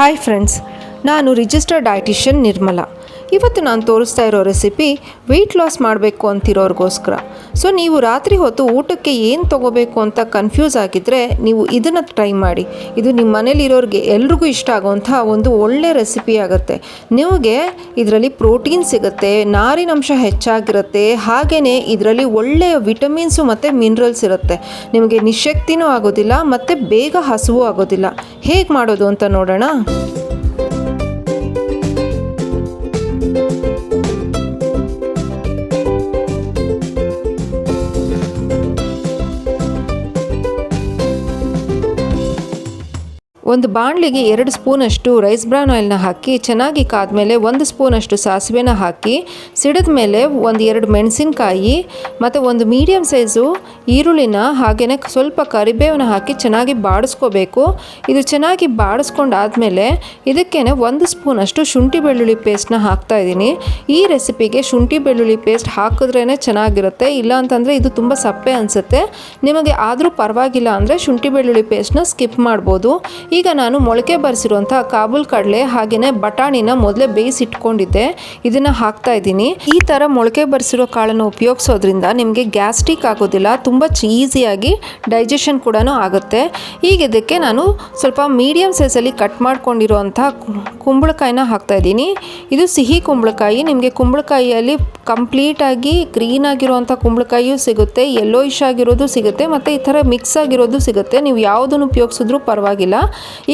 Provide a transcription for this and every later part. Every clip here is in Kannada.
ಹಾಯ್ ಫ್ರೆಂಡ್ಸ್ ನಾನು ರಿಜಿಸ್ಟರ್ಡ್ ಡಯಟಿಷಿಯನ್ ನಿರ್ಮಲಾ ಇವತ್ತು ನಾನು ತೋರಿಸ್ತಾ ಇರೋ ರೆಸಿಪಿ ವೆಯ್ಟ್ ಲಾಸ್ ಮಾಡಬೇಕು ಅಂತಿರೋರಿಗೋಸ್ಕರ. ಸೊ ನೀವು ರಾತ್ರಿ ಹೊತ್ತು ಊಟಕ್ಕೆ ಏನು ತೊಗೋಬೇಕು ಅಂತ ಕನ್ಫ್ಯೂಸ್ ಆಗಿದ್ದರೆ ನೀವು ಇದನ್ನು ಟ್ರೈ ಮಾಡಿ. ಇದು ನಿಮ್ಮ ಮನೇಲಿರೋರಿಗೆ ಎಲ್ರಿಗೂ ಇಷ್ಟ ಆಗುವಂಥ ಒಂದು ಒಳ್ಳೆ ರೆಸಿಪಿ ಆಗುತ್ತೆ. ನಿಮಗೆ ಇದರಲ್ಲಿ ಪ್ರೋಟೀನ್ ಸಿಗುತ್ತೆ, ನಾರಿನಂಶ ಹೆಚ್ಚಾಗಿರುತ್ತೆ ಹಾಗೆಯೇ ಇದರಲ್ಲಿ ಒಳ್ಳೆಯ ವಿಟಮಿನ್ಸು ಮತ್ತು ಮಿನರಲ್ಸ್ ಇರುತ್ತೆ. ನಿಮಗೆ ನಿಶಕ್ತಿನೂ ಆಗೋದಿಲ್ಲ, ಮತ್ತು ಬೇಗ ಹಸುವು ಆಗೋದಿಲ್ಲ. ಹೇಗೆ ಮಾಡೋದು ಅಂತ ನೋಡೋಣ? ಒಂದು ಬಾಣಲಿಗೆ ಎರಡು ಸ್ಪೂನಷ್ಟು ರೈಸ್ ಬ್ರಾನ್ ಆಯಿಲ್ನ ಹಾಕಿ, ಚೆನ್ನಾಗಿ ಕಾದ್ಮೇಲೆ ಒಂದು ಸ್ಪೂನಷ್ಟು ಸಾಸಿವೆನ ಹಾಕಿ ಸಿಡಿದ ಮೇಲೆ ಒಂದು ಎರಡು ಮೆಣಸಿನಕಾಯಿ ಮತ್ತು ಒಂದು ಮೀಡಿಯಮ್ ಸೈಜು ಈರುಳ್ಳಿನ ಹಾಗೆಯೇ ಸ್ವಲ್ಪ ಕರಿಬೇವನ್ನ ಹಾಕಿ ಚೆನ್ನಾಗಿ ಬಾಡಿಸ್ಕೋಬೇಕು. ಇದು ಚೆನ್ನಾಗಿ ಬಾಡಿಸ್ಕೊಂಡಾದಮೇಲೆ ಇದಕ್ಕೇ ಒಂದು ಸ್ಪೂನಷ್ಟು ಶುಂಠಿ ಬೆಳ್ಳುಳ್ಳಿ ಪೇಸ್ಟ್ನ ಹಾಕ್ತಾ ಇದ್ದೀನಿ. ಈ ರೆಸಿಪಿಗೆ ಶುಂಠಿ ಬೆಳ್ಳುಳ್ಳಿ ಪೇಸ್ಟ್ ಹಾಕಿದ್ರೇ ಚೆನ್ನಾಗಿರುತ್ತೆ. ಇಲ್ಲ ಅಂತಂದರೆ ಇದು ತುಂಬ ಸಪ್ಪೆ ಅನಿಸುತ್ತೆ. ನಿಮಗೆ ಆದರೂ ಪರವಾಗಿಲ್ಲ ಅಂದರೆ ಶುಂಠಿ ಬೆಳ್ಳುಳ್ಳಿ ಪೇಸ್ಟ್ನ ಸ್ಕಿಪ್ ಮಾಡ್ಬೋದು. ಈಗ ನಾನು ಮೊಳಕೆ ಬರೆಸಿರುವಂಥ ಕಾಬೂಲ್ ಕಡಲೆ ಹಾಗೆಯೇ ಬಟಾಣಿನ ಮೊದಲೇ ಬೇಯಿಸಿಟ್ಕೊಂಡಿದ್ದೆ. ಇದನ್ನು ಹಾಕ್ತಾ ಇದ್ದೀನಿ. ಈ ಥರ ಮೊಳಕೆ ಬರೆಸಿರೋ ಕಾಳನ್ನು ಉಪಯೋಗಿಸೋದ್ರಿಂದ ನಿಮಗೆ ಗ್ಯಾಸ್ಟ್ರಿಕ್ ಆಗೋದಿಲ್ಲ, ತುಂಬ ಈಸಿಯಾಗಿ ಡೈಜೆಷನ್ ಕೂಡ ಆಗುತ್ತೆ. ಈಗ ಇದಕ್ಕೆ ನಾನು ಸ್ವಲ್ಪ ಮೀಡಿಯಮ್ ಸೈಜಲ್ಲಿ ಕಟ್ ಮಾಡ್ಕೊಂಡಿರುವಂತಹ ಕುಂಬಳಕಾಯಿನ ಹಾಕ್ತಾ ಇದ್ದೀನಿ. ಇದು ಸಿಹಿ ಕುಂಬಳಕಾಯಿ. ನಿಮಗೆ ಕುಂಬಳಕಾಯಿಯಲ್ಲಿ ಕಂಪ್ಲೀಟಾಗಿ ಗ್ರೀನ್ ಆಗಿರುವಂಥ ಕುಂಬಳಕಾಯಿಯೂ ಸಿಗುತ್ತೆ ಯೆಲ್ಲೋಯಿಶ್ ಆಗಿರೋದು ಸಿಗುತ್ತೆ, ಮತ್ತು ಈ ಥರ ಮಿಕ್ಸ್ ಆಗಿರೋದು ಸಿಗುತ್ತೆ. ನೀವು ಯಾವುದನ್ನು ಉಪಯೋಗಿಸಿದ್ರೂ ಪರವಾಗಿಲ್ಲ.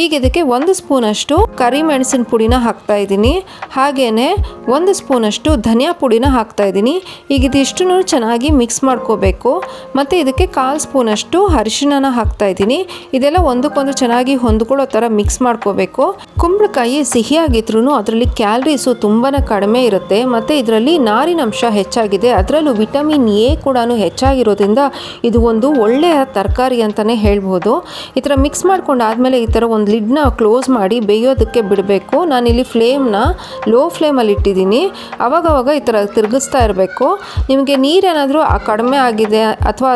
ಈಗ ಇದಕ್ಕೆ ಒಂದು ಸ್ಪೂನಷ್ಟು ಕರಿಮೆಣಸಿನ ಪುಡಿನ ಹಾಕ್ತಾ ಇದ್ದೀನಿ. ಹಾಗೆಯೇ ಒಂದು ಸ್ಪೂನಷ್ಟು ಧನಿಯಾ ಪುಡಿನ ಹಾಕ್ತಾ ಇದ್ದೀನಿ. ಈಗ ಇದಿಷ್ಟನ್ನು ಚೆನ್ನಾಗಿ ಮಿಕ್ಸ್ ಮಾಡ್ಕೋಬೇಕು. ಮತ್ತು ಇದಕ್ಕೆ ಕಾಲು ಸ್ಪೂನಷ್ಟು ಅರಿಶಿಣನ ಹಾಕ್ತಾ ಇದ್ದೀನಿ. ಇದೆಲ್ಲ ಒಂದಕ್ಕೊಂದು ಚೆನ್ನಾಗಿ ಹೊಂದ್ಕೊಳ್ಳೋ ಥರ ಮಿಕ್ಸ್ ಮಾಡ್ಕೋಬೇಕು. ಕುಂಬಳಕಾಯಿ ಸಿಹಿಯಾಗಿದ್ರೂ ಅದರಲ್ಲಿ ಕ್ಯಾಲ್ರೀಸು ತುಂಬಾ ಕಡಿಮೆ ಇರುತ್ತೆ. ಮತ್ತು ಇದರಲ್ಲಿ ನಾರಿನಂಶ ಹೆಚ್ಚಾಗಿದೆ. ಅದರಲ್ಲೂ ವಿಟಮಿನ್ ಎ ಕೂಡ ಹೆಚ್ಚಾಗಿರೋದ್ರಿಂದ ಇದು ಒಂದು ಒಳ್ಳೆಯ ತರಕಾರಿ ಅಂತಲೇ ಹೇಳ್ಬೋದು. ಈ ಥರ ಮಿಕ್ಸ್ ಮಾಡ್ಕೊಂಡಾದಮೇಲೆ ಈ ಥರ ಒಂದು ಲಿಡ್ನ ಕ್ಲೋಸ್ ಮಾಡಿ ಬೇಯೋದಕ್ಕೆ ಬಿಡಬೇಕು. ನಾನಿಲ್ಲಿ ಫ್ಲೇಮ್ನ ಲೋ ಫ್ಲೇಮಲ್ಲಿ ಇಟ್ಟಿದ್ದೀನಿ. ಅವಾಗವಾಗ ಈ ಥರ ತಿರುಗಿಸ್ತಾ ಇರಬೇಕು. ನಿಮಗೆ ನೀರೇನಾದರೂ ಕಡಿಮೆ ಆಗಿದೆ ಅಥವಾ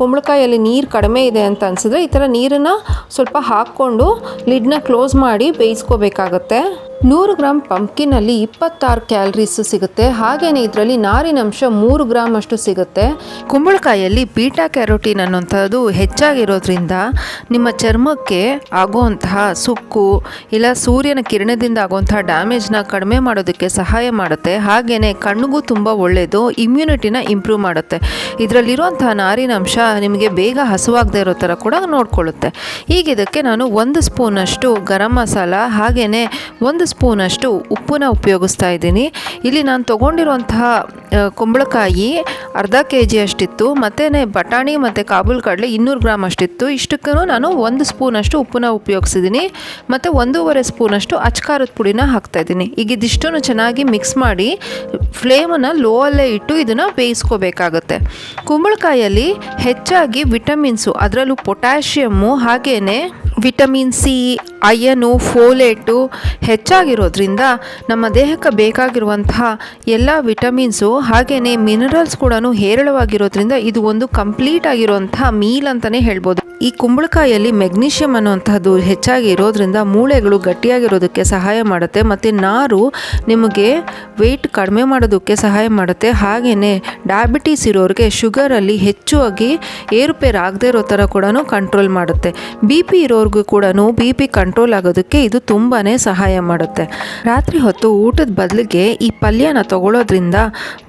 ಕುಂಬಳಕಾಯಲ್ಲಿ ನೀರು ಕಡಿಮೆ ಇದೆ ಅಂತ ಅನಿಸಿದ್ರೆ ಈ ಥರ ನೀರನ್ನು ಸ್ವಲ್ಪ ಹಾಕ್ಕೊಂಡು ಲಿಡ್ನ ಕ್ಲೋಸ್ ಮಾಡಿ ಬೇಯಿಸ್ಕೋಬೇಕಾಗತ್ತೆ. ನೂರು ಗ್ರಾಮ್ ಪಂಪ್ಕಿನಲ್ಲಿ ಇಪ್ಪತ್ತಾರು ಕ್ಯಾಲರೀಸು ಸಿಗುತ್ತೆ. ಹಾಗೆಯೇ ಇದರಲ್ಲಿ ನಾರಿನಂಶ ಮೂರು ಗ್ರಾಮ್ ಅಷ್ಟು ಸಿಗುತ್ತೆ. ಕುಂಬಳಕಾಯಲ್ಲಿ ಬೀಟಾ ಕ್ಯಾರೋಟಿನ್ ಅನ್ನುವಂಥದ್ದು ಹೆಚ್ಚಾಗಿರೋದ್ರಿಂದ ನಿಮ್ಮ ಚರ್ಮಕ್ಕೆ ಆಗುವಂತಹ ಸುಕ್ಕು ಇಲ್ಲ ಸೂರ್ಯನ ಕಿರಣದಿಂದ ಆಗುವಂತಹ ಡ್ಯಾಮೇಜ್ನ ಕಡಿಮೆ ಮಾಡೋದಕ್ಕೆ ಸಹಾಯ ಮಾಡುತ್ತೆ. ಹಾಗೆಯೇ ಕಣ್ಣಿಗೂ ತುಂಬ ಒಳ್ಳೆಯದು ಇಮ್ಯುನಿಟಿನ ಇಂಪ್ರೂವ್ ಮಾಡುತ್ತೆ. ಇದರಲ್ಲಿರುವಂತಹ ನಾರಿನಂಶ ನಿಮಗೆ ಬೇಗ ಹಸುವಾಗದೇ ಇರೋ ಥರ ಕೂಡ ನೋಡ್ಕೊಳ್ಳುತ್ತೆ. ಈಗ ಇದಕ್ಕೆ ನಾನು ಒಂದು ಸ್ಪೂನಷ್ಟು ಗರಂ ಮಸಾಲ ಹಾಗೆಯೇ ಒಂದು ಸ್ಪೂನಷ್ಟು ಉಪ್ಪನ್ನ ಉಪಯೋಗಿಸ್ತಾ ಇದ್ದೀನಿ. ಇಲ್ಲಿ ನಾನು ತೊಗೊಂಡಿರುವಂತಹ ಕುಂಬಳಕಾಯಿ ಅರ್ಧ ಕೆ ಜಿ ಅಷ್ಟಿತ್ತು ಮತ್ತು ಬಟಾಣಿ ಮತ್ತು ಕಾಬೂಲ್ ಕಡಲೆ ಇನ್ನೂರು ಗ್ರಾಮ್ ಅಷ್ಟಿತ್ತು. ಇಷ್ಟಕ್ಕೂ ನಾನು ಒಂದು ಸ್ಪೂನಷ್ಟು ಉಪ್ಪನ್ನ ಉಪಯೋಗಿಸಿದ್ದೀನಿ. ಮತ್ತು ಒಂದೂವರೆ ಸ್ಪೂನಷ್ಟು ಅಚ್ಕಾರದ ಪುಡಿನ ಹಾಕ್ತಾಯಿದ್ದೀನಿ ಈಗ ಇದಿಷ್ಟನ್ನು ಚೆನ್ನಾಗಿ ಮಿಕ್ಸ್ ಮಾಡಿ ಫ್ಲೇಮನ್ನು ಲೋ ಅಲ್ಲೇ ಇಟ್ಟು ಇದನ್ನು ಬೇಯಿಸ್ಕೋಬೇಕಾಗತ್ತೆ. ಕುಂಬಳಕಾಯಲ್ಲಿ ಹೆಚ್ಚಾಗಿ ವಿಟಮಿನ್ಸು ಅದರಲ್ಲೂ ಪೊಟ್ಯಾಷಿಯಮ್ಮು ಹಾಗೆಯೇ ವಿಟಮಿನ್ ಸಿ ಅಯನು ಫೋಲೇಟು ಹೆಚ್ಚಾಗಿರೋದ್ರಿಂದ ನಮ್ಮ ದೇಹಕ್ಕೆ ಬೇಕಾಗಿರುವಂತಹ ಎಲ್ಲ ವಿಟಮಿನ್ಸು ಹಾಗೆಯೇ ಮಿನರಲ್ಸ್ ಕೂಡ ಹೇರಳವಾಗಿರೋದ್ರಿಂದ ಇದು ಒಂದು ಕಂಪ್ಲೀಟ್ ಆಗಿರುವಂತಹ ಮೀಲ್ ಅಂತಲೇ ಹೇಳ್ಬೋದು. ಈ ಕುಂಬಳಕಾಯಲ್ಲಿ ಮೆಗ್ನೀಷಿಯಮ್ ಅನ್ನುವಂಥದ್ದು ಹೆಚ್ಚಾಗಿ ಇರೋದ್ರಿಂದ ಮೂಳೆಗಳು ಗಟ್ಟಿಯಾಗಿರೋದಕ್ಕೆ ಸಹಾಯ ಮಾಡುತ್ತೆ. ಮತ್ತು ನಾರು ನಿಮಗೆ ವೆಯ್ಟ್ ಕಡಿಮೆ ಮಾಡೋದಕ್ಕೆ ಸಹಾಯ ಮಾಡುತ್ತೆ. ಹಾಗೆಯೇ ಡಯಾಬಿಟೀಸ್ ಇರೋರಿಗೆ ಶುಗರಲ್ಲಿ ಹೆಚ್ಚಾಗಿ ಏರುಪೇರು ಆಗದೆ ಇರೋ ಥರ ಕೂಡ ಕಂಟ್ರೋಲ್ ಮಾಡುತ್ತೆ. ಬಿ ಪಿ ಇರೋರಿಗೂ ಕೂಡ ಬಿ ಪಿ ಕಂಟ್ರೋಲ್ ಆಗೋದಕ್ಕೆ ಇದು ತುಂಬಾ ಸಹಾಯ ಮಾಡುತ್ತೆ. ರಾತ್ರಿ ಹೊತ್ತು ಊಟದ ಬದಲಿಗೆ ಈ ಪಲ್ಯನ ತಗೊಳ್ಳೋದ್ರಿಂದ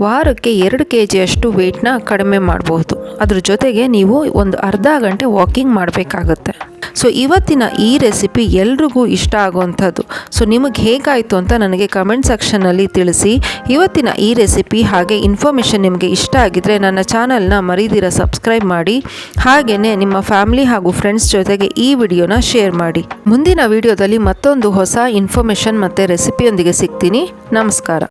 ವಾರಕ್ಕೆ ಎರಡು ಕೆ ಜಿಯಷ್ಟು ವೆಯ್ಟ್ನ ಕಡಿಮೆ ಮಾಡಬಹುದು ಅದ್ರ ಜೊತೆಗೆ ನೀವು ಒಂದು ಅರ್ಧ ಗಂಟೆ ವಾಕಿಂಗ್ ಮಾಡಬೇಕಾಗತ್ತೆ. ಸೊ ಇವತ್ತಿನ ಈ ರೆಸಿಪಿ ಎಲ್ರಿಗೂ ಇಷ್ಟ ಆಗುವಂಥದ್ದು. ಸೊ ನಿಮಗೆ ಹೇಗಾಯಿತು ಅಂತ ನನಗೆ ಕಮೆಂಟ್ ಸೆಕ್ಷನಲ್ಲಿ ತಿಳಿಸಿ. ಇವತ್ತಿನ ಈ ರೆಸಿಪಿ ಹಾಗೆ ಇನ್ಫಾರ್ಮೇಷನ್ ನಿಮಗೆ ಇಷ್ಟ ಆಗಿದ್ದರೆ ನನ್ನ ಚಾನಲ್ನ ಮರಿದಿರ ಸಬ್ಸ್ಕ್ರೈಬ್ ಮಾಡಿ. ಹಾಗೆಯೇ ನಿಮ್ಮ ಫ್ಯಾಮಿಲಿ ಹಾಗೂ ಫ್ರೆಂಡ್ಸ್ ಜೊತೆಗೆ ಈ ವಿಡಿಯೋನ ಶೇರ್ ಮಾಡಿ. ಮುಂದಿನ ವಿಡಿಯೋದಲ್ಲಿ ಮತ್ತೊಂದು ಹೊಸ ಇನ್ಫಾರ್ಮೇಷನ್ ಮತ್ತು ರೆಸಿಪಿಯೊಂದಿಗೆ ಸಿಗ್ತೀನಿ. ನಮಸ್ಕಾರ.